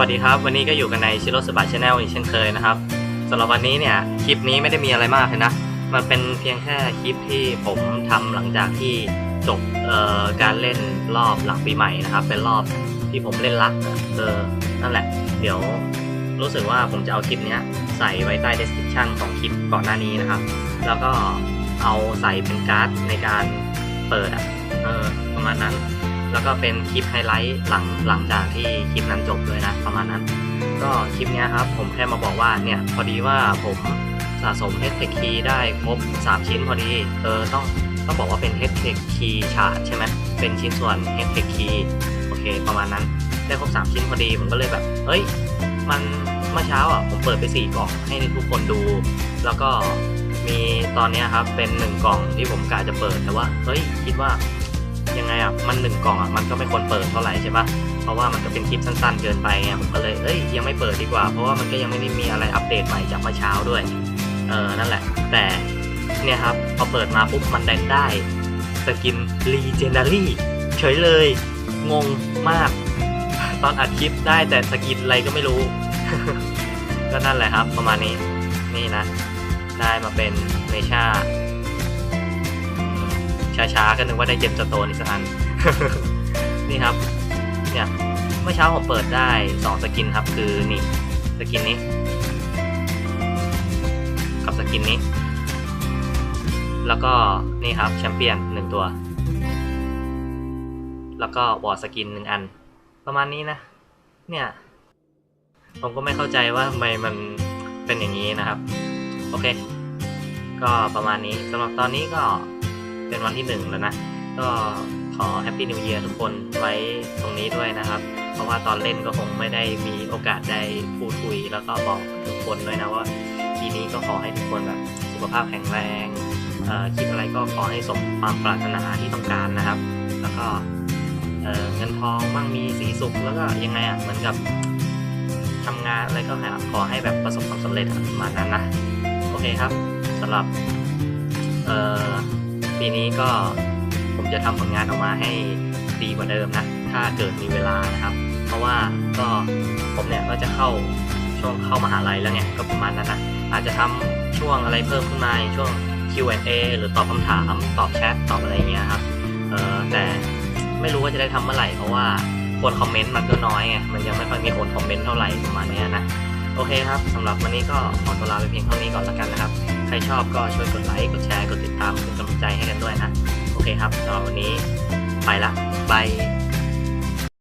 วัสดีครับ วันนี้ก็อยู่กันในชิโรสบายชาแนลอีกเช่นเคยนะครับสำหรับวันนี้เนี่ยคลิปนี้ไม่ได้มีอะไรมากเลยนะ มันเป็นเพียงแค่คลิปที่ผมทำหลังจากที่จบการเล่นรอบหลังปีใหม่นะครับ เป็นรอบที่ผมเล่นลักเออนั่นแหละ เดี๋ยวรู้สึกว่าผมจะเอาคลิปนี้ใส่ไว้ใต้ description ของคลิปก่อนหน้านี้นะครับ แล้วก็เอาใส่เป็นการ์ดในการเปิดอะเออประมาณนั้น แล้วก็เป็นคลิปไฮไลท์หลังหลังจากที่คลิปนั้นจบเลยนะประมาณนั้น ก็คลิปนี้ครับผมแค่มาบอกว่าเนี่ยพอดีว่าผมสะสม h t e c h Key ได้ครบ3 ชิ้นพอดีเออต้องต้องบอกว่าเป็น h t e c h Key ชาร์ใช่ไหมเป็นชิ้นส่วน h t e c h Key โอเคประมาณนั้นได้ครบ3ชิ้นพอดีผมก็เลยแบบเฮ้ยมันเมื่อเช้าอะผมเปิดไป 4 กล่องให้ทุกคนดู แล้วก็มีตอนนี้ครับเป็น 1 กล่องที่ผมกะจะเปิดแต่ว่าเฮ้ยคิดว่า ยังไงอะมันหนึ่งกล่องอะมันก็ไม่ควรเปิดเท่าไหร่ใช่ปะเพราะว่ามันก็เป็นคลิปสั้นๆเกินไปไงผมก็เลยเอ้ยยังไม่เปิดดีกว่า เพราะว่ามันก็ยังไม่ได้มีอะไรอัปเดตใหม่จากเมื่อเช้าด้วยเออนั่นแหละ แต่เนี่ยครับพอเปิดมาปุ๊บมันได้ได้สกิน Legendary เฉยเลย งงมาก ตอนอัดคลิปได้แต่สกินอะไรก็ไม่รู้ ก็นั่นแหละครับ ประมาณนี้นี่นะ ได้มาเป็นเมชา ช้าๆก็นึกว่าได้เกมสโตนอีกสักอัน นี่ครับ เนี่ยเมื่อเช้าผมเปิดได้ 2 สกินครับ คือนี่สกินนี้ กับสกินนี้ แล้วก็นี่ครับแชมเปี้ยนหนึ่งตัว แล้วก็วอร์สกินหนึ่งอัน ประมาณนี้นะ เนี่ยผมก็ไม่เข้าใจว่าทำไมมันเป็นอย่างนี้นะครับ โอเค ก็ประมาณนี้สำหรับตอนนี้ก็ เป็นวันที่หนึ่งแล้วนะ ก็ขอแฮปปี้นิว e ย r ทุกคนไว้ตรงนี้ด้วยนะครับ เพราะว่าตอนเล่นก็คงไม่ได้มีโอกาสได้พูดคุย แล้วก็บอกทุกคนด้วยนะว่าปีนี้ก็ขอให้ทุกคนแบบสุขภาพแข็งแรงคิดอะไรก็ขอให้สมความปรารถนาที่ต้องการนะครับ แล้วก็เเงินทองมั่งมีสีสุขแล้วก็ยังไงอะเหมือนกับทำงานอะไรก็ขอให้แบบประสบความสำเร็จประมาณนั้นนะ โอเคครับสำหรับเอ่อ ปีนี้ก็ผมจะทำผลงานออกมาให้ดีกว่าเดิมนะ ถ้าเกิดมีเวลานะครับ เพราะว่าก็ผมเนี่ยก็จะเข้าช่วงเข้ามหาลัยแล้วไงก็ประมาณนั้นนะอาจจะทำช่วงอะไรเพิ่มขึ้นมาอยช่วง Q&A หรือตอบคำถามตอบแชทตอบอะไรเงี้ยครับเออแต่ไม่รู้ว่าจะได้ทำเมื่อไหร่เพราะว่าคนคอมเมนต์มันก็น้อยไงมันยังไม่ค่อยมีคนคอมเมนต์เท่าไหร่ประมาณเนี้ยนะโอเคครับสำหรับวันนี้ก็ขอตัวลาไปเพียงเท่านี้ก่อนและกันนะครับ ใครชอบก็ช่วยกดไลค์ กดแชร์ กดติดตามเป็นกำลังใจให้กันด้วยนะ โอเคครับสำหรับวันนี้ไปละบาย